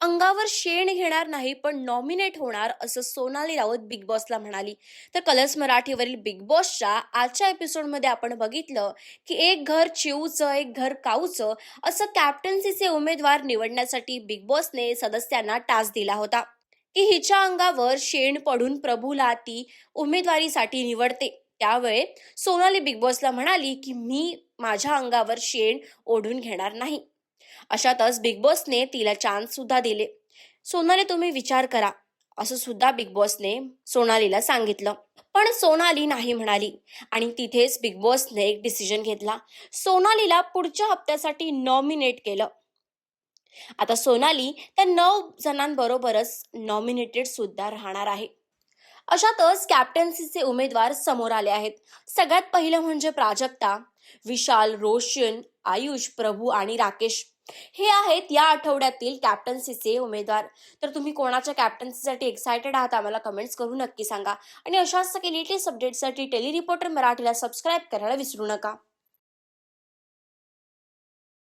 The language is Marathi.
अंगावर शेण घेणार नाही पण नॉमिनेट होणार असं सोनाली राऊत बिग बॉसला म्हणाली. तर कलर्स मराठीवरील बिग बॉसच्या आजच्या एपिसोडमध्ये आपण बघितलं की एक घर चिवचं एक घर काऊचं असं कॅप्टन्सीचे उमेदवार निवडण्यासाठी बिग बॉसने सदस्यांना टास्क दिला होता. की हिच्या अंगावर शेण पडून प्रभूला ती उमेदवारीसाठी निवडते. त्यावेळे सोनाली बिग बॉसला म्हणाली की मी माझ्या अंगावर शेण ओढून घेणार नाही. अशातच बिग बॉसने तिला चान्स सुद्धा दिले. सोनाली तुम्ही विचार करा. असं सुद्धा बिग बॉसने सोनालीला सांगितलं. पण सोनाली नाही म्हणाली. आणि तिथेच बिग बॉसने एक डिसिजन घेतला. सोनालीला पुढच्या हप्त्यासाठी नॉमिनेट केलं. आता सोनाली त्या नऊ जणांबरोबरच नॉमिनेटेड सुद्धा राहणार आहे. अशातच कॅप्टन्सीचे उमेदवार समोर आले आहेत. सगळ्यात पहिलं म्हणजे प्राजक्ता विशाल रोशन आयुष प्रभू आणि राकेश. हे आहेत या आठवड्यातील कॅप्टन्सीचे उमेदवार. तर तुम्ही कोणाच्या कॅप्टन्सीसाठी एक्सायटेड आहात आम्हाला कमेंट्स करून नक्की सांगा. आणि अशाच सगळे लेटेस्ट अपडेट्ससाठी टेली रिपोर्टर मराठीला सबस्क्राईब करायला विसरू नका.